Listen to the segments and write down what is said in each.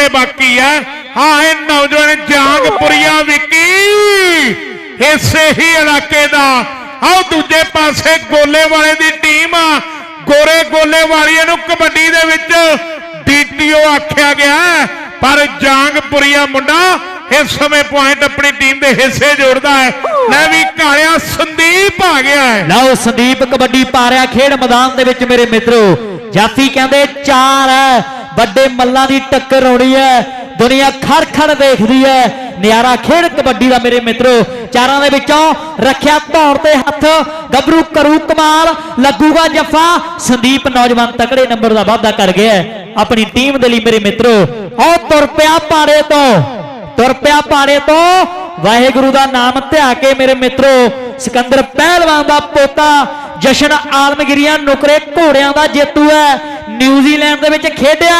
ਕਹਿੰਦੇ ਬਾਕੀ ਆ। ਹਾਂ, ਇਹ ਨੌਜਵਾਨ ਜਾਂਗਪੁਰੀਆ ਵਿੱਕੀ ਇਸੇ ਹੀ ਇਲਾਕੇ ਦਾ। ਆਹ ਦੂਜੇ ਪਾਸੇ ਗੋਲੇ ਵਾਲੇ ਦੀ ਟੀਮ ਆ। ਗੋਰੇ ਗੋਲੇ ਵਾਲੀਏ ਨੂੰ ਕਬੱਡੀ ਦੇ ਵਿੱਚ ਡੀਟੀਓ ਆਖਿਆ ਗਿਆ। ਪਰ ਜਾਂਗਪੁਰੀਆ ਮੁੰਡਾ ਇਸ ਸਮੇਂ ਪੁਆਇੰਟ ਆਪਣੀ ਟੀਮ ਦੇ ਹਿੱਸੇ ਜੋੜਦਾ ਹੈ। ਲੈ ਵੀ ਕਾਲਿਆ ਸੰਦੀਪ ਆ ਗਿਆ ਹੈ। ਲਓ, ਸੰਦੀਪ ਕਬੱਡੀ ਪਾ ਰਿਹਾ ਖੇਡ ਮੈਦਾਨ ਦੇ ਵਿੱਚ ਮੇਰੇ ਮਿੱਤਰੋ। ਜਾਤੀ ਕਹਿੰਦੇ ਚਾਰ ਹੈ। ਵੱਡੇ ਮੱਲਾਂ ਦੀ ਟੱਕਰ ਹੋਣੀ ਹੈ। ਦੁਨੀਆ ਖੜ ਖੜ ਦੇਖਦੀ ਹੈ। ਨਿਆਰਾ ਖੇਡ ਕਬੱਡੀ ਦਾ ਮੇਰੇ ਮਿੱਤਰੋ, ਚਾਰਾਂ ਦੇ ਵਿੱਚੋਂ ਰੱਖਿਆ ਧੌਣ ਤੇ ਹੱਥ, ਗੱਭਰੂ ਕਰੂ ਕਮਾਲ, ਲੱਗੂਗਾ ਜੱਫਾ। ਸੰਦੀਪ ਨੌਜਵਾਨ ਤਕੜੇ ਨੰਬਰ ਦਾ ਵਾਅਦਾ ਕਰ ਗਿਆ ਆਪਣੀ ਟੀਮ ਦੇ ਲਈ ਮੇਰੇ ਮਿੱਤਰੋ, ਉਹ ਤੁਰ ਪਿਆ ਪਾੜੇ ਤੋਂ। ਤੁਰ ਪਿਆ ਪਾੜੇ ਤੋਂ। ਵਾਹਿਗੁਰੂ ਦਾ ਨਾਮ ਧਿਆ ਕੇ ਮੇਰੇ ਮਿੱਤਰੋ, ਸਿਕੰਦਰ ਪਹਿਲਵਾਨ ਦਾ ਪੋਤਾ, ਜਸ਼ਨ ਆਲਮਗਿਰੀਆਂ, ਨੁਕਰੇ ਘੋੜਿਆਂ ਦਾ ਜੇਤੂ ਹੈ। ਨਿਊਜ਼ੀਲੈਂਡ ਦੇ ਵਿੱਚ ਖੇਡਿਆ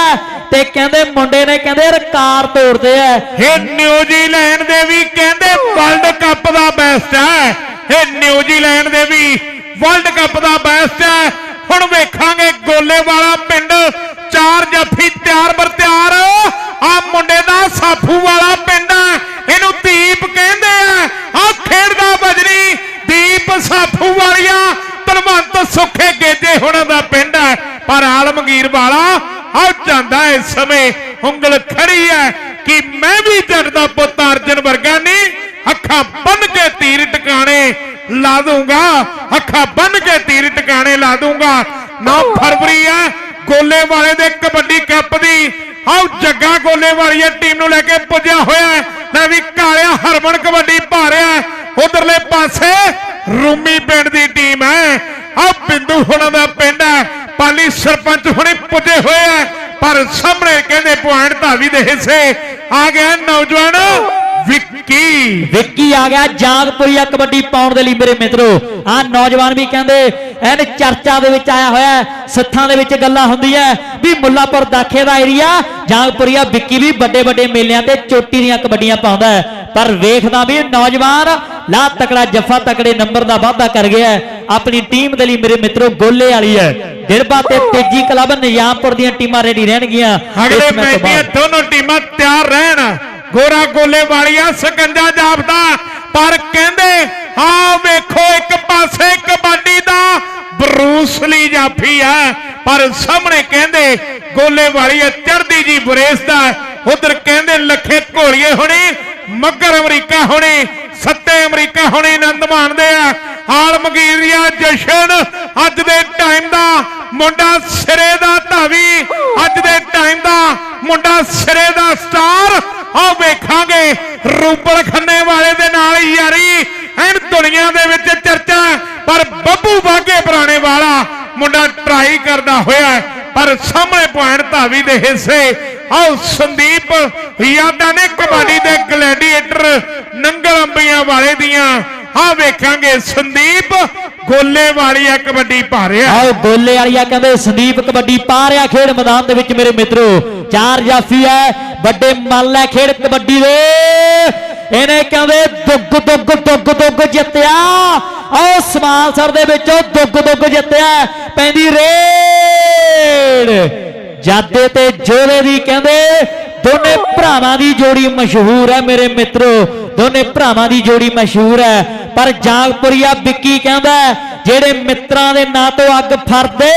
ਤੇ ਕਹਿੰਦੇ ਮੁੰਡੇ ਨੇ ਕਹਿੰਦੇ ਰਿਕਾਰਡ ਤੋੜਦੇ ਐ ਇਹ ਨਿਊਜ਼ੀਲੈਂਡ ਦੇ ਵੀ ਕਹਿੰਦੇ ਵਰਲਡ ਕੱਪ ਦਾ ਬੈਸਟ ਹੈ। ਇਹ ਨਿਊਜ਼ੀਲੈਂਡ ਦੇ ਵੀ ਵਰਲਡ ਕੱਪ ਦਾ ਬੈਸਟ ਹੈ। ਹੁਣ ਵੇਖਾਂਗੇ ਗੋਲੇ ਵਾਲਾ ਪਿੰਡ ਚਾਰ ਜੱਫੀ ਤਿਆਰ ਬਰ ਤਿਆਰ। ਆ ਮੁੰਡੇ ਦਾ ਸਾਫੂ ਵਾਲਾ ਪਿੰਡ ਹੈ ਇਹਨੂੰ ਦੀਪ ਕਹਿੰਦੇ ਆ ਆ ਖੇਡਦਾ ਬਜਰੀ ਦੀਪ ਸਾਫੂ ਵਾਲੀਆ ਤਲਵੰਤ ਸੁੱਖੇ ਗੇਜੇ ਹੁਣਾਂ ਦਾ ਪਿੰਡ ਹੈ ਪਰ ਆਲਮਗੀਰ ਵਾਲਾ ਆ ਜਾਂਦਾ ਇਸ ਸਮੇਂ, ਉਂਗਲ ਖੜੀ ਹੈ ਕਿ ਮੈਂ ਵੀ ਜੱਟ ਦਾ ਪੁੱਤ ਅਰਜਨ ਵਰਗਾ ਨਹੀਂ, ਅੱਖਾਂ ਬੰਨ ਕੇ ਤੀਰ ਟਿਕਾਣੇ ਲਾ ਦੂੰਗਾ, ਅੱਖਾਂ ਬੰਨ ਕੇ ਤੀਰ ਟਿਕਾਣੇ ਲਾ ਦੂੰਗਾ। 9 ਫਰਵਰੀ ਹੈ ਗੋਲੇ ਵਾਲੇ ਦੇ ਕਬੱਡੀ ਕੱਪ ਦੀ ਆਓ ਜੱਗਾ ਗੋਲੇ ਵਾਲੀ ਟੀਮ ਨੂੰ ਲੈ ਕੇ ਪੁੱਜਿਆ ਹੋਇਆ ਹੈ ਲੈ ਵੀ ਕਾਲਿਆ ਹਰਮਨ ਕਬੱਡੀ ਪਾ ਰਿਹਾ ਉਧਰਲੇ ਪਾਸੇ ਰੂਮੀ ਪਿੰਡ ਦੀ ਟੀਮ ਹੈ ਆ ਬਿੰਦੂ ਹੁਣਾਂ ਦਾ ਪਿੰਡ ਹੈ ਪਾਲੀ ਸਰਪੰਚ ਹੁਣੇ ਪੁੱਜੇ ਹੋਏ ਆ ਪਰ ਸਾਹਮਣੇ ਕਹਿੰਦੇ ਪੁਆਇੰਟ ਧਾਵੀ ਦੇ ਹਿੱਸੇ ਆ ਗਿਆ ਨੌਜਵਾਨ ਵਿੱਕੀ। ਵਿੱਕੀ ਆ ਗਿਆ ਜਾਗਪੁਰੀਆ ਕਬੱਡੀ ਪਾਉਣ ਦੇ ਲਈ ਮੇਰੇ ਮਿੱਤਰੋ। ਆ ਨੌਜਵਾਨ ਵੀ ਕਹਿੰਦੇ ਐਨ ਚਰਚਾ ਦੇ ਵਿੱਚ ਆਇਆ ਹੋਇਆ ਸੱਥਾਂ ਦੇ ਵਿੱਚ ਗੱਲਾਂ ਹੁੰਦੀਆਂ ਵੀ ਮੁੱਲਾਪੁਰ ਦਾਖੇ ਦਾ ਏਰੀਆ ਜਾਗਪੁਰੀਆ ਵਿੱਕੀ ਵੀ ਵੱਡੇ ਵੱਡੇ ਮੇਲਿਆਂ ਤੇ ਚੋਟੀ ਦੀਆਂ ਕਬੱਡੀਆਂ ਪਾਉਂਦਾ ਹੈ। ਪਰ ਵੇਖਦਾ ਵੀ ਨੌਜਵਾਨ ਲਾ ਤਕੜਾ ਜੱਫਾ ਤਕੜੇ ਨੰਬਰ ਦਾ ਵਾਅਦਾ ਕਰ ਗਿਆ ਆਪਣੀ ਟੀਮ ਦੇ ਲਈ ਮੇਰੇ ਮਿੱਤਰੋ ਗੋਲੇ ਵਾਲੀ ਹੈ। ਦਿਰਬਾ ਤੇ ਤੇਜੀ ਕਲੱਬ ਨਿਜ਼ਾਮਪੁਰ ਦੀਆਂ ਟੀਮਾਂ ਰੈਡੀ ਰਹਿਣਗੀਆਂ। ਅਗਲੇ ਮੈਚ ਦੀਆਂ। ਦੋਨੋਂ ਟੀਮਾਂ ਤਿਆਰ ਰਹਿਣ। ਗੋਰਾ ਗੋਲੇ ਵਾਲੀਆ ਸਕੰਜਾ ਜਾਪਦਾ ਪਰ ਕਹਿੰਦੇ ਆ ਵੇਖੋ ਇੱਕ ਪਾਸੇ ਕਬੱਡੀ ਦਾ ਬਰੂਸਲੀ ਜਾਫੀ ਹੈ। ਪਰ ਸਾਹਮਣੇ ਕਹਿੰਦੇ ਗੋਲੇ ਵਾਲੀ ਚੜਦੀ ਜੀ ਬਰੇਸਦਾ ਉਧਰ ਕਹਿੰਦੇ ਲੱਖੇ ਘੋੜੀਏ ਹੋਣੇ ਮੱਗਰ ਅਮਰੀਕਾ ਹੋਣੇ ਸੱਤੇ ਅਮਰੀਕਾ ਹੋਣੇ ਆਨੰਦ ਮਾਣਦੇ ਆ। ਆਲਮਗੀਰੀਆ ਜਸ਼ਨ। ਅੱਜ ਦੇ ਟਾਈਮ ਦਾ ਮੁੰਡਾ ਸਿਰੇ ਦਾ ਧਾਵੀ। ਅੱਜ ਦੇ ਟਾਈਮ ਦਾ ਮੁੰਡਾ ਸਿਰੇ ਦਾ ਸਟਾਰ। ਆਹ ਵੇਖਾਂਗੇ ਰੂਪਲ ਖੰਨੇ ਵਾਲੇ ਦੇ ਨਾਲ ਯਾਰੀ। ਐਨ ਦੁਨੀਆ ਦੇ ਵਿੱਚ ਚਰਚਾ ਪਰ ਬੱਬੂ ਬਾਗੇ ਪੁਰਾਣੇ ਵਾਲਾ ਮੁੰਡਾ ਟਰਾਈ ਕਰਦਾ ਹੋਇਆ ਪਰ ਸਾਹਮਣੇ ਪੁਆਇੰਟ ਧਾਵੀ ਦੇ ਹਿੱਸੇ। ਆਓ ਸੰਦੀਪ ਯਾਦਾਂ ਨੇ ਕਬੱਡੀ ਦੇ ਗਲੈਡੀਏਟਰ ਨੰਗਲ ਅੰਬੀਆਂ ਵਾਲੇ ਦੀਆਂ ਆ ਵੇਖਾਂਗੇ ਸੰਦੀਪ ਗੋਲੇ ਵਾਲੀਆ ਕਬੱਡੀ ਪਾ ਰਿਹਾ। ਆਓ ਗੋਲੇ ਵਾਲੀਆ ਕਹਿੰਦੇ, ਸੰਦੀਪ ਕਬੱਡੀ ਪਾ ਰਿਹਾ ਖੇਡ ਮੈਦਾਨ ਦੇ ਵਿੱਚ ਮੇਰੇ ਮਿੱਤਰੋ। ਚਾਰ ਜਾਫੀ ਹੈ ਵੱਡੇ ਮੱਲ ਹੈ ਖੇਡ ਕਬੱਡੀ ਦੇ। ਇਹਨੇ ਕਹਿੰਦੇ, ਦੁੱਗ ਦੁੱਗ ਦੁੱਗ ਦੁੱਗ ਜਿੱਤਿਆ। ਆਓ ਸਮਾਲਸਰ ਦੇ ਵਿੱਚੋਂ ਦੁੱਗ ਦੁੱਗ ਜਿੱਤਿਆ। ਪੈਂਦੀ ਰੇਡ। ਜਾਦੇ ਤੇ ਜੋਲੇ ਦੀ ਕਹਿੰਦੇ, ਦੋਨੇ ਭਰਾਵਾਂ ਦੀ ਜੋੜੀ ਮਸ਼ਹੂਰ ਹੈ ਮੇਰੇ ਮਿੱਤਰੋ। ਦੋਨੇ ਭਰਾਵਾਂ ਦੀ ਜੋੜੀ ਮਸ਼ਹੂਰ ਹੈ। ਪਰ ਜਾਗਪੁਰੀਆ ਵਿੱਕੀ ਕਹਿੰਦਾ ਜਿਹੜੇ ਮਿੱਤਰਾਂ ਦੇ ਨਾਂ ਤੋਂ ਅੱਗ ਫਰਦੇ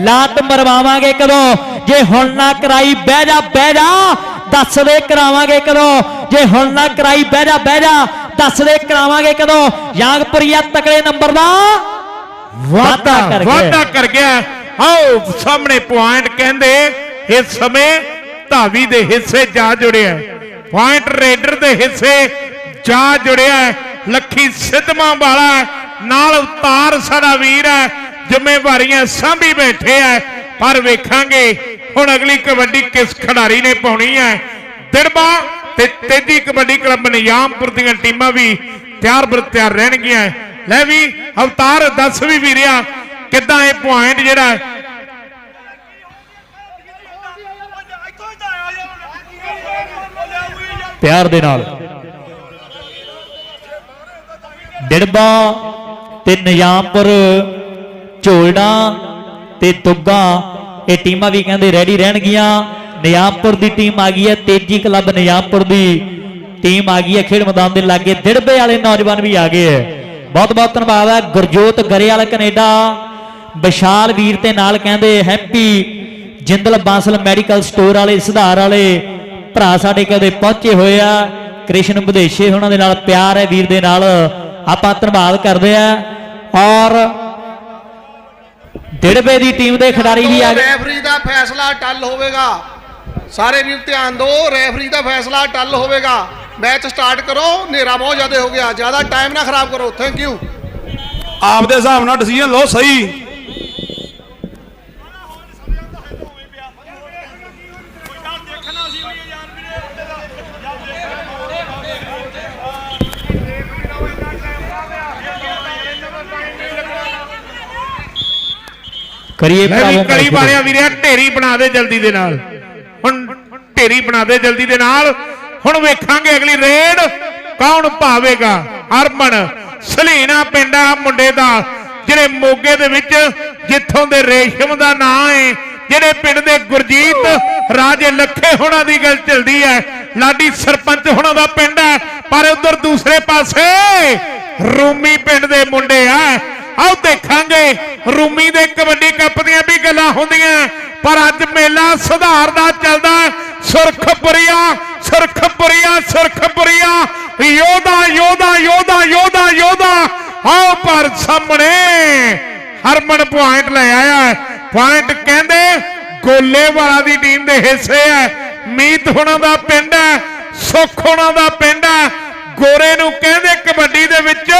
ਲਾਤ ਮਰਵਾਵਾਂਗੇ ਕਦੋਂ? ਜੇ ਹੁਣ ਨਾ ਕਰਾਈ ਬਹਿ ਜਾ ਬਹਿ ਜਾ ਦੱਸ ਦੇ ਕਰਾਵਾਂਗੇ ਕਦੋਂ? ਜੇ ਹੁਣ ਨਾ ਕਰਾਈ ਬਹਿ ਜਾ ਬਹਿ ਜਾ ਦੱਸ ਦੇ ਕਰਾਵਾਂਗੇ ਕਦੋਂ? ਜਾਗਪੁਰੀਆ ਤਕੜੇ ਨੰਬਰ ਦਾ ਵਾਅਦਾ ਕਰ ਗਿਆ। ਵਾਅਦਾ ਕਰ ਗਿਆ। ਆਓ ਸਾਹਮਣੇ ਪੁਆਇੰਟ ਕਹਿੰਦੇ ਇਸ ਸਮੇਂ ਧਾਵੀ ਦੇ ਹਿੱਸੇ ਜਾ ਜੁੜਿਆ ਪੁਆਇੰਟ ਰੇਡਰ ਦੇ ਹਿੱਸੇ ਜਾ ਜੁੜਿਆ। ਲੱਖੀ ਸਿੱਧਵਾਂ ਵਾਲਾ ਨਾਲ ਉਤਾਰ ਸਾਡਾ ਵੀਰ ਹੈ, ਜ਼ਿੰਮੇਵਾਰੀਆਂ ਸਾਂਭੀ ਬੈਠੇ ਹੈ, ਪਰ ਵੇਖਾਂਗੇ, ਹੁਣ ਅਗਲੀ ਕਬੱਡੀ ਕਿਸ ਖਿਡਾਰੀ ਨੇ ਪਾਉਣੀ ਹੈ। ਦਿੜਬਾ ਤੇ ਤੇਜੀ ਕਬੱਡੀ ਕਲੱਬ ਨਿਯਾਮਪੁਰ ਦੀਆਂ ਟੀਮਾਂ ਵੀ ਤਿਆਰ ਬਰ ਤਿਆਰ ਰਹਿਣਗੀਆਂ। ਲੈ ਵੀ, ਅਵਤਾਰ, ਦੱਸ ਵੀ ਵੀਰਿਆ, ਕਿੱਦਾਂ ਇਹ ਪੁਆਇੰਟ ਜਿਹੜਾ ਪਿਆਰ ਦੇ ਨਾਲ। ਡਿੜਬਾ ਤੇ ਨਿਜ਼ਾਮਪੁਰ ਝੋਲਣਾ ਤੇ ਤੁੱਗਾ ਇਹ ਟੀਮਾਂ ਵੀ ਕਹਿੰਦੇ ਰੈਡੀ ਰਹਿਣਗੀਆਂ। ਨਿਆਮਪੁਰ ਦੀ ਟੀਮ ਆ ਗਈ ਹੈ, ਤੇਜੀ ਕਲੱਬ ਨਿਆਮਪੁਰ ਦੀ ਟੀਮ ਆ ਗਈ ਹੈ। ਖੇਡ ਮੈਦਾਨ ਦੇ ਲਾਗੇ ਦਿੜਬੇ ਵਾਲੇ ਨੌਜਵਾਨ ਵੀ ਆ ਗਏ ਹੈ। ਬਹੁਤ ਬਹੁਤ ਧੰਨਵਾਦ ਹੈ ਗੁਰਜੋਤ ਗਰੇਵਾਲ, ਕੈਨੇਡਾ। ਵਿਸ਼ਾਲ ਵੀਰ ਤੇ ਨਾਲ ਕਹਿੰਦੇ Happy Jindal Bansal medical store ਵਾਲੇ, ਸੁਧਾਰ ਵਾਲੇ ਭਰਾ ਸਾਡੇ ਕਦੇ ਪਹੁੰਚੇ ਹੋਏ ਆ। ਕ੍ਰਿਸ਼ਨ ਵਿਦੇਸ਼ੀ, ਉਹਨਾਂ ਦੇ ਨਾਲ ਪਿਆਰ ਹੈ ਵੀਰ ਦੇ ਨਾਲ। ਆਪਾਂ ਧੰਨਵਾਦ ਕਰਦੇ ਆ। ਔਰ ਦਿੜਬੇ ਦੀ ਟੀਮ ਦੇ ਖਿਡਾਰੀ ਵੀ ਆ ਗਏ। ਰੈਫਰੀ ਦਾ ਫੈਸਲਾ ਟੱਲ ਹੋਵੇਗਾ। ਸਾਰੇ ਵੀਰ ਧਿਆਨ ਦਿਓ ਰੈਫਰੀ ਦਾ ਫੈਸਲਾ ਟੱਲ ਹੋਵੇਗਾ। ਮੈਚ ਸਟਾਰਟ ਕਰੋ ਹਨੇਰਾ ਬਹੁਤ ਜ਼ਿਆਦਾ ਹੋ ਗਿਆ। ਜ਼ਿਆਦਾ ਟਾਈਮ ਨਾ ਖਰਾਬ ਕਰੋ। ਥੈਂਕ ਯੂ ਆਪਦੇ ਹਿਸਾਬ ਨਾਲ ਡਿਸੀਜਨ ਲਓ ਸਹੀ। ਕਰੀਏ ਭਰਾਵੋ ਕਲੀ ਵਾਲਿਆ ਵੀਰਿਆ ਢੇਰੀ ਬਣਾ ਦੇ ਜਲਦੀ ਦੇ ਨਾਲ। ਹੁਣ ਢੇਰੀ ਬਣਾ ਦੇ ਜਲਦੀ ਦੇ ਨਾਲ। ਹੁਣ ਵੇਖਾਂਗੇ ਅਗਲੀ ਰੇਡ ਕੌਣ ਪਾਵੇਗਾ। ਹਰਮਨ ਸਲੀਨਾ ਪਿੰਡਾ ਮੁੰਡੇ ਦਾ ਜਿਹੜੇ ਮੋਗੇ ਦੇ ਵਿੱਚ ਜਿੱਥੋਂ ਦੇ ਰੇਸ਼ਮ ਦਾ ਨਾਂ ਹੈ ਜਿਹੜੇ ਪਿੰਡ ਦੇ ਗੁਰਜੀਤ ਰਾਜੇ ਲੱਖੇ ਹੋਣਾ ਦੀ ਗੱਲ ਚੱਲਦੀ ਹੈ। ਲਾਡੀ ਸਰਪੰਚ ਹੋਣਾ ਦਾ ਪਿੰਡ ਹੈ ਪਰ ਉਧਰ ਦੂਸਰੇ ਪਾਸੇ ਰੂਮੀ ਪਿੰਡ ਦੇ ਮੁੰਡੇ ਆ। ਆਓ ਦੇਖਾਂਗੇ। ਰੂਮੀ ਦੇ ਕਬੱਡੀ ਕੱਪ ਦੀਆਂ ਵੀ ਗੱਲਾਂ ਹੁੰਦੀਆਂ। ਪਰ ਅੱਜ ਮੇਲਾ ਸੁਧਾਰ ਦਾ ਚੱਲਦਾ ਸੁਰਖਪੁਰੀਆ ਸੁਰਖਪੁਰੀਆ ਸੁਰਖਪੁਰੀਆ। ਯੋਧਾ ਯੋਧਾ ਯੋਧਾ ਯੋਧਾ ਯੋਧਾ। ਆਓ ਪਰ ਸਾਹਮਣੇ ਹਰਮਨ ਪੁਆਇੰਟ ਲੈ ਆਇਆ ਪੁਆਇੰਟ ਕਹਿੰਦੇ ਗੋਲੇਵਾਲਾ ਦੀ ਟੀਮ ਦੇ ਹਿੱਸੇ ਹੈ। ਮੀਤ ਹੁਣਾਂ ਦਾ ਪਿੰਡ ਹੈ। ਸੁੱਖ ਹੁਣਾਂ ਦਾ ਪਿੰਡ ਹੈ। ਗੋਰੇ ਨੂੰ ਕਹਿੰਦੇ ਕਬੱਡੀ ਦੇ ਵਿੱਚ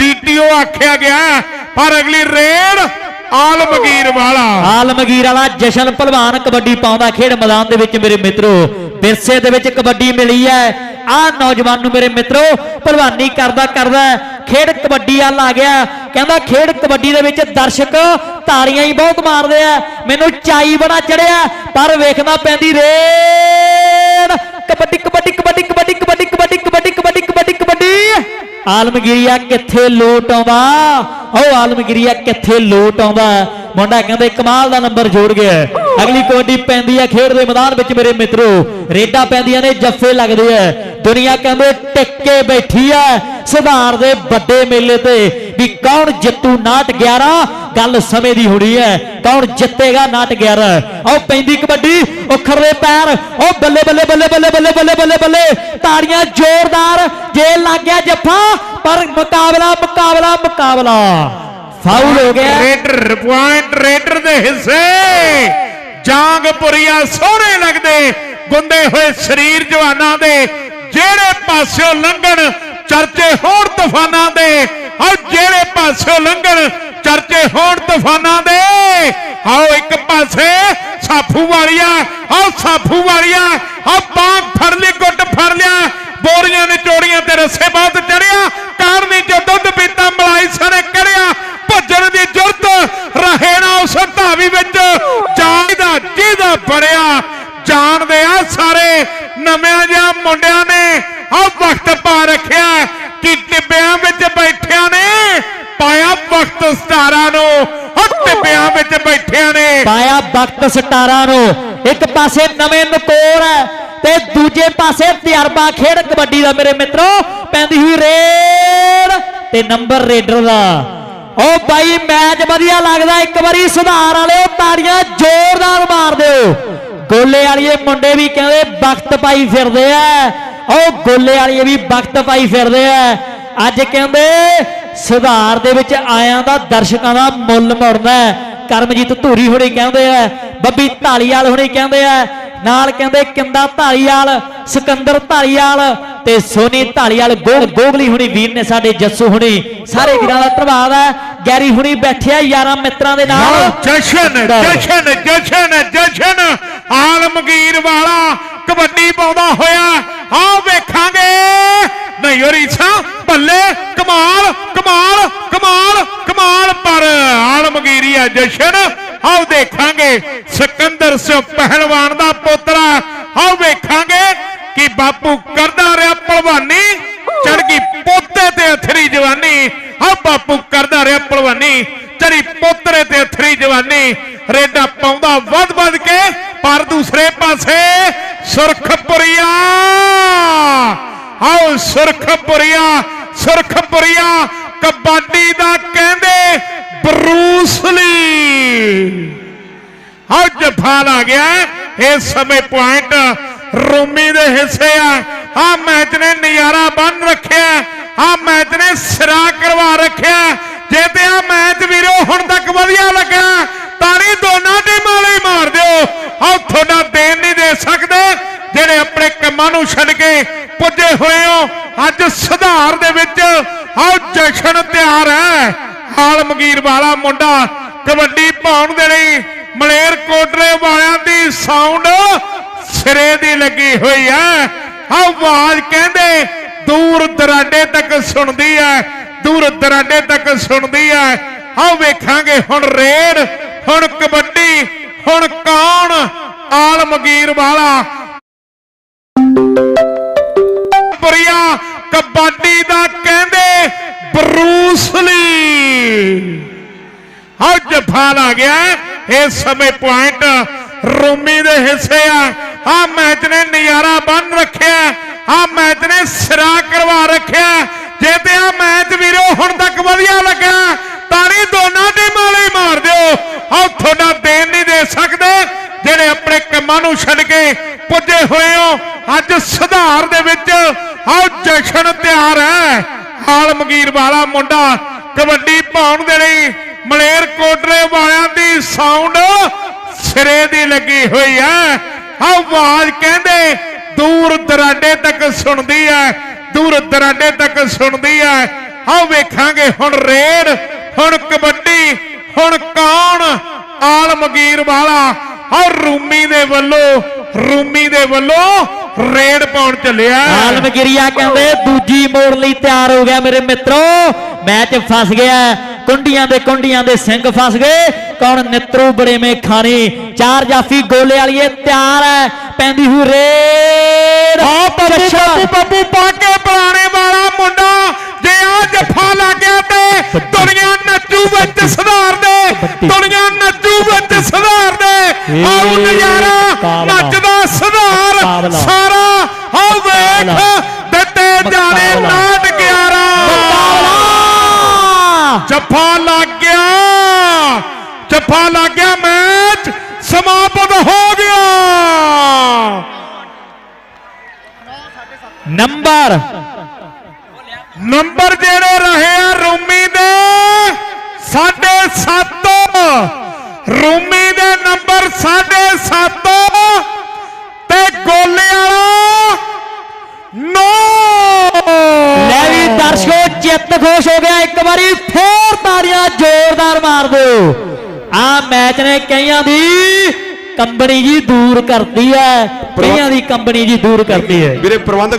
ਡੀਟੀਓ ਆਖਿਆ ਗਿਆ ਪਰ ਅਗਲੀ ਰੇਡ ਆਲਮਗੀਰ ਵਾਲਾ। ਆਲਮਗੀਰ ਵਾਲਾ ਜਸ਼ਨ ਭਲਵਾਨ ਕਬੱਡੀ ਪਾਉਂਦਾ ਖੇਡ ਮੈਦਾਨ ਦੇ ਵਿੱਚ ਮੇਰੇ ਮਿੱਤਰੋ। ਵਿਰਸੇ ਦੇ ਵਿੱਚ ਕਬੱਡੀ ਮਿਲੀ ਹੈ। ਆ ਨੌਜਵਾਨ ਨੂੰ ਮੇਰੇ ਮਿੱਤਰੋ ਭਲਵਾਨੀ ਕਰਦਾ ਕਰਦਾ ਖੇਡ ਕਬੱਡੀ ਵੱਲ ਆ ਗਿਆ। ਕਹਿੰਦਾ ਖੇਡ ਕਬੱਡੀ ਦੇ ਵਿੱਚ ਦਰਸ਼ਕ ਤਾੜੀਆਂ ਹੀ ਬਹੁਤ ਮਾਰਦੇ ਆ। ਮੈਨੂੰ ਚਾਈ ਬੜਾ ਚੜਿਆ, ਪਰ ਵੇਖਣਾ ਪੈਂਦੀ ਰੇਡ। ਕਬੱਡੀ ਕਬੱਡੀ ਕਬੱਡੀ ਕਬੱਡੀ ਕਬੱਡੀ ਕਬੱਡੀ ਕਬੱਡੀ ਕਬੱਡੀ ਕਬੱਡੀ ਕਬੱਡੀ। ਆਲਮਗੀਰੀਆ ਕਿੱਥੇ ਲੋਟ ਆਉਂਦਾ? ਉਹ ਆਲਮਗੀਰੀਆ ਕਿੱਥੇ ਲੋਟ ਆਉਂਦਾ? ਮੁੰਡਾ ਕਹਿੰਦੇ ਕਮਾਲ ਦਾ ਨੰਬਰ ਜੋੜ ਗਿਆ ਅਗਲੀ ਕਬੱਡੀ ਪੈਂਦੀ ਹੈ ਖੇਡ ਦੇ ਮੈਦਾਨ ਵਿੱਚ ਮੇਰੇ ਮਿੱਤਰੋ। ਰੇਡਾਂ ਪੈਂਦੀਆਂ ਨੇ, ਜੱਫੇ ਲੱਗਦੇ ਆ ਦੁਨੀਆ ਕਹਿੰਦੇ ਟਿੱਕੇ ਬੈਠੀ ਹੈ। ਸੁਧਾਰ ਦੇ ਵੱਡੇ ਮੇਲੇ ਤੇ ਵੀ ਕੌਣ ਜਿੱਤੂ ਨਾਟ 11 ਗੱਲ ਸਮੇਂ ਦੀ ਹੋਣੀ ਹੈ। ਕੌਣ ਜਿੱਤੇਗਾ ਨਾਟ 11 ਉਹ ਪੈਂਦੀ ਕਬੱਡੀ ਉਹ ਪੈਰ। ਉਹ ਬੱਲੇ ਬੱਲੇ ਬੱਲੇ ਬੱਲੇ ਬੱਲੇ ਬੱਲੇ ਬੱਲੇ ਬੱਲੇ। ਤਾੜੀਆਂ ਜ਼ੋਰਦਾਰ। ਜੇ ਲੱਗ ਗਿਆ ਜੱਫਾ, ਪਰ ਮੁਕਾਬਲਾ ਮੁਕਾਬਲਾ ਮੁਕਾਬਲਾ। ਫਾਉਲ ਹੋ ਗਿਆ। ਰੇਡਰ ਪੁਆਇੰਟ ਰੇਡਰ ਦੇ ਹਿੱਸੇ। ਜਾਂਗਪੁਰੀਆ ਸੋਹਣੇ ਲੱਗਦੇ। ਗੁੰਦੇ ਹੋਏ ਸਰੀਰ ਜਵਾਨਾਂ ਦੇ। ਜਿਹੜੇ ਪਾਸਿਓਂ ਲੰਘਣ ਚਰਚੇ ਹੋਣ ਤੂਫਾਨਾਂ ਦੇ। ਆਓ ਜਿਹੜੇ ਪਾਸਿਓਂ ਲੰਘਣ, ਚਰਚੇ ਹੋਣ ਤੂਫਾਨਾਂ ਦੇ। ਆਓ ਇੱਕ ਪਾਸੇ ਸਾਫੂ ਵਾਲੀਆ ਆਓ ਸਾਫੂ ਵਾਲੀਆ ਆਓ ਬਾਗ ਫੜ ਲਈ, ਗੁੱਟ ਫੜ ਲਿਆ। ਬੋਰੀਆਂ ਨੇ ਚੋੜੀਆਂ ਤੇ ਰੱਸੇ ਬਹੁਤ 17 ਨੂੰ। ਇੱਕ ਪਾਸੇ ਨਵੇਂ ਨਕੋਰ ਹੈ ਤੇ ਦੂਜੇ ਪਾਸੇ ਤਜਰਬਾ ਖੇਡ ਕਬੱਡੀ ਦਾ ਮੇਰੇ ਮਿੱਤਰੋ। ਪੈਂਦੀ ਹੋਈ ਰੇਡ ਤੇ ਨੰਬਰ ਰੇਡਰ ਦਾ। ਉਹ ਬਾਈ, ਮੈਚ ਵਧੀਆ ਲੱਗਦਾ। ਇੱਕ ਵਾਰੀ ਸੁਧਾਰ ਵਾਲਿਓ, ਤਾੜੀਆਂ ਜ਼ੋਰਦਾਰ ਮਾਰ ਦਿਓ। ਗੋਲੇ ਵਾਲੀਏ ਮੁੰਡੇ ਵੀ ਕਹਿੰਦੇ ਵਕਤ ਪਾਈ ਫਿਰਦੇ ਆ। ਉਹ ਗੋਲੇ ਵਾਲੀਏ ਵੀ ਵਕਤ ਪਾਈ ਫਿਰਦੇ ਆ। ਅੱਜ ਕਹਿੰਦੇ, ਸੁਧਾਰ ਦੇ ਵਿੱਚ ਆਇਆਂ ਦਾ ਦਰਸ਼ਕਾਂ ਦਾ ਮੁੱਲ ਮੁੜਦਾ ਕਰਮਜੀਤ ਧੂਰੀ ਹੁਣੀ ਕਹਿੰਦੇ ਆ, ਬੱਬੀ ਢਾਲੀਵਾਲ ਹੁਣੀ ਕਹਿੰਦੇ ਆ, ਨਾਲ ਕਹਿੰਦੇ ਕਿੰਦਾ ਢਾਲੀਵਾਲ ਸਿਕੰਦਰ ਢਾਲੀਵਾਲ ਤੇ ਸੋਨੀ ਢਾਲੀਵਾਲ ਗੋਗਲੀ ਹੁਣੀ, ਵੀਰ ਨੇ ਸਾਡੇ ਜੱਸੂ ਹੁਣੀ, ਸਾਰੇ ਵੀਰਾਂ ਦਾ ਧੰਨਵਾਦ ਹੈ। ਗੈਰੀ ਹੁਣੀ ਬੈਠਿਆ, ਯਾਰਾਂ ਮਿੱਤਰਾਂ ਦੇ ਨਾਲ। ਲਓ, ਜਸ਼ਨ ਜਸ਼ਨ ਜਸ਼ਨ ਜਸ਼ਨ ਆਲਮਗੀਰ ਵਾਲਾ, ਕਬੱਡੀ ਪਾਉਂਦਾ ਹੋਇਆ, ਆਓ ਵੇਖਾਂਗੇ। ਨਹੀਂ ਰੀਸਾ ਬੱਲੇ, ਕਮਾਲ ਕਮਾਲ ਕਮਾਲ। ਕਮਾਲ, ਪਰ ਆਲਮਗੀਰੀਆ ਜਸ਼ਨ। ਆਹ ਦੇਖਾਂਗੇ, ਸਿਕੰਦਰ ਸਿੰਘ ਪਹਿਲਵਾਨ ਦਾ ਪੋਤਰਾ ਆਹ ਵੇਖਾਂਗੇ ਕਿ ਬਾਪੂ ਕਰਦਾ ਰਿਹਾ ਭਲਵਾਨੀ ਚੜ ਗਈ ਪੋਤੇ ਤੇ ਅਥਰੀ ਜਵਾਨੀ। ਆਹ ਬਾਪੂ ਕਰਦਾ ਰਿਹਾ ਭਲਵਾਨੀ ਚੜੀ ਪੋਤਰੇ ਤੇ ਅਥਰੀ ਜਵਾਨੀ। ਰੇਡਾ ਪਾਉਂਦਾ ਵੱਧ ਵੱਧ ਕੇ, ਪਰ ਦੂਸਰੇ ਪਾਸੇ ਸੁਰਖਪੁਰੀਆ। ਆਓ ਸੁਰਖਪੁਰੀਆ ਸੁਰਖਪੁਰੀਆ ਕਬੱਡੀ ਦਾ ਕਹਿੰਦੇ ਬਰੂਸਲੀ ਲੀ ਆਹ ਆ ਗਿਆ ਇਸ ਸਮੇਂ ਪੁਆਇੰਟ ਰੋਮੀ ਦੇ ਹਿੱਸੇ ਆ। ਆ ਮੈਚ ਨੇ ਨਜ਼ਾਰਾ ਬੰਨ ਰੱਖਿਆ। ਆ ਮੈਚ ਨੇ ਸਿਰਾ ਕਰਵਾ ਰੱਖਿਆ। ਜੇ ਤੇ ਆ ਮੈਚ ਵੀ ਹੁਣ ਤੱਕ ਵਧੀਆ ਲੱਗਾ ਤਾੜੀ ਦੋਨਾਂ ਟੀਮਾਂ ਲਈ ਮਾਰ ਦਿਓ ਆਹ ਤੁਹਾਡਾ ਦੇਣ ਨਹੀਂ ਦੇ ਸਕਦੇ ਜਿਹੜੇ ਆਪਣੇ ਕੰਮਾਂ ਨੂੰ ਛੱਡ ਕੇ ਪੁੱਜੇ ਹੋਏ ਹੋ ਅੱਜ ਸੁਧਾਰ ਦੇ ਵਿੱਚ ਆਹ ਤਿਆਰ ਹੈ। ਆਲਮਗੀਰ ਵਾਲਾ ਮੁੰਡਾ ਕਬੱਡੀ ਪਾਉਣ ਦੇ ਲਈ ਮਲੇਰ ਕੋਟਲੇ ਵਾਲਿਆਂ ਦੀ ਸਾਊਂਡ ਸਿਰੇ ਦੀ ਲੱਗੀ ਹੋਈ ਹੈ। ਆਹ ਆਵਾਜ਼ ਕਹਿੰਦੇ, ਦੂਰ ਦਰਾਡੇ ਤੱਕ ਸੁਣਦੀ ਹੈ, ਦੂਰ ਦਰਾਡੇ ਤੱਕ ਸੁਣਦੀ ਹੈ। ਆਹ ਵੇਖਾਂਗੇ ਹੁਣ ਰੇਡ, ਹੁਣ ਕਬੱਡੀ, ਹੁਣ ਕੌਣ ਆਲਮਗੀਰ ਵਾਲਾ। ਬਰੀਆ ਕਬੱਡੀ ਦਾ ਕਹਿੰਦੇ ਬਰੂਸ ਲੀ ਜਫਾ ਲਾ ਗਿਆ। ਇਸ ਸਮੇਂ ਪੁਆਇੰਟ ਰੂਮੀ ਦੇ ਹਿੱਸੇ ਆ। ਆ ਮੈਚ ਨੇ ਨਜ਼ਾਰਾ ਬੰਨ ਰੱਖਿਆ। ਆ ਮੈਚ ਨੇ ਸਿਰਾ ਕਰਵਾ ਰੱਖਿਆ। ਜੇ ਤੇ ਆ ਮੈਚ ਵੀਰੋ ਹੁਣ ਤੱਕ ਵਧੀਆ ਲੱਗਾ ਤਾੜੀ ਦੋਨਾਂ ਟੀਮਾਂ ਲਈ ਮਾਰ ਦਿਓ। ਆਹ ਤੁਹਾਡਾ ਦੇਣ ਨਹੀਂ ਦੇ ਸਕਦੇ, ਜਿਹੜੇ ਆਪਣੇ ਕੰਮਾਂ ਨੂੰ ਛੱਡ ਕੇ ਪੁੱਜੇ ਹੋਏ ਹੋ। ਅੱਜ ਸੁਧਾਰ ਦੇ ਵਿੱਚ ਆਹ ਜਸ਼ਨ ਤਿਆਰ ਹੈ। ਆਲਮਗੀਰ ਵਾਲਾ ਮੁੰਡਾ ਕਬੱਡੀ ਪਾਉਣ ਦੇ ਲਈ ਮਲੇਰ ਕੋਟਲੇ ਵਾਲਿਆਂ ਦੀ ਸਾਊਂਡ ਸਿਰੇ ਦੀ ਲੱਗੀ ਹੋਈ ਹੈ। ਆਵਾਜ਼ ਕਹਿੰਦੇ, ਦੂਰ ਦਰਾਡੇ ਤੱਕ ਸੁਣਦੀ ਹੈ, ਦੂਰ ਦਰਾਡੇ ਤੱਕ ਸੁਣਦੀ ਹੈ। ਆਹ ਵੇਖਾਂਗੇ ਹੁਣ ਰੇਡ, ਹੁਣ ਕਬੱਡੀ, ਹੁਣ ਕੌਣ? ਆਲਮਗੀਰ ਵਾਲਾ। ਆਹ ਰੂਮੀ ਦੇ ਵੱਲੋਂ, ਰੂਮੀ ਦੇ ਵੱਲੋਂ ਰੇਡ ਪਾਉਣ ਚੱਲਿਆ। ਆਲਮਗਿਰੀਆ ਕਹਿੰਦੇ ਦੂਜੀ ਮੋੜ ਲਈ ਤਿਆਰ ਹੋ ਗਿਆ ਮੇਰੇ ਮਿੱਤਰੋ। ਮੈਚ ਫਸ ਗਿਆ ਕੁੰਡੀਆਂ ਦੇ ਕੁੰਡੀਆਂ ਦੇ ਸਿੰਘ ਫਸ ਗਏ। ਕੌਣ ਨਿੱਤਰੂ ਬੜੇ ਮੇ ਖਾਣੀ ਚਾਰ ਜਾਫੀ ਗੋਲੇ ਵਾਲੀਏ ਤਿਆਰ ਹੈ। ਪੈਂਦੀ ਹੋਈ ਰੇਡ। ਆ ਬੱਬੂ। ਬੱਬੂ ਬੱਬੂ ਪਾ ਕੇ ਬੁਲਾਣੇ ਵਾਲਾ ਮੁੰਡਾ। ਜੇ ਆ ਜੱਫਾ ਲੱਗ ਗਿਆ ਤੇ ਦੁਨੀਆ ਨੱਚੂ ਵਿੱਚ ਸੁਧਾਰ ਦੇ। ਦੁਨੀਆ ਨੱਚੂ ਵਿੱਚ ਸੁਧਾਰ ਦੇ ਆਉ ਨਜ਼ਾਰਾ ਮੁਕਾਬਲਾ। ਨੱਚਦਾ ਸੁਧਾਰ ਮੁਕਾਬਲਾ। ਸਾਰਾ ਆਉ ਵੇਖ ਮੁਕਾਬਲਾ। ਦਿੱਤੇ ਜਾਣੇ ਮੁਕਾਬਲਾ। ਨਾਟ 11 ਮੁਕਾਬਲਾ। ਜੱਫਾ ਲੱਗ ਗਿਆ ਜੱਫਾ ਲੱਗ ਗਿਆ ਮੈਚ ਸਮਾਪਤ ਹੋ ਗਿਆ ਨੰਬਰ ਨੰਬਰ ਜਿਹੜੇ ਰਹੇ ਆ ਰੂਮੀ ਦੇ 7.5 ਰੂਮੀ ਦੇ ਨੰਬਰ 7.5 ਤੇ ਗੋਲੇ ਵਾਲਾ 9 ਲੈ ਵੀ ਦਰਸ਼ਕੋ ਚਿੱਤ ਖੁਸ਼ ਹੋ ਗਿਆ। ਇੱਕ ਵਾਰੀ ਫੇਰ ਤਾੜੀਆਂ ਜ਼ੋਰਦਾਰ ਮਾਰ ਦਿਓ। ਆ ਮੈਚ ਨੇ ਕਈਆਂ ਦੀ ਕੰਬਣੀ ਜੀ ਦੂਰ ਕਰਦੀ ਹੈ। ਕਈਆਂ ਦੀ ਕੰਬਣੀ ਜੀ ਦੂਰ ਕਰਦੀ ਹੈ। ਵੀਰੇ ਪ੍ਰਬੰਧਕ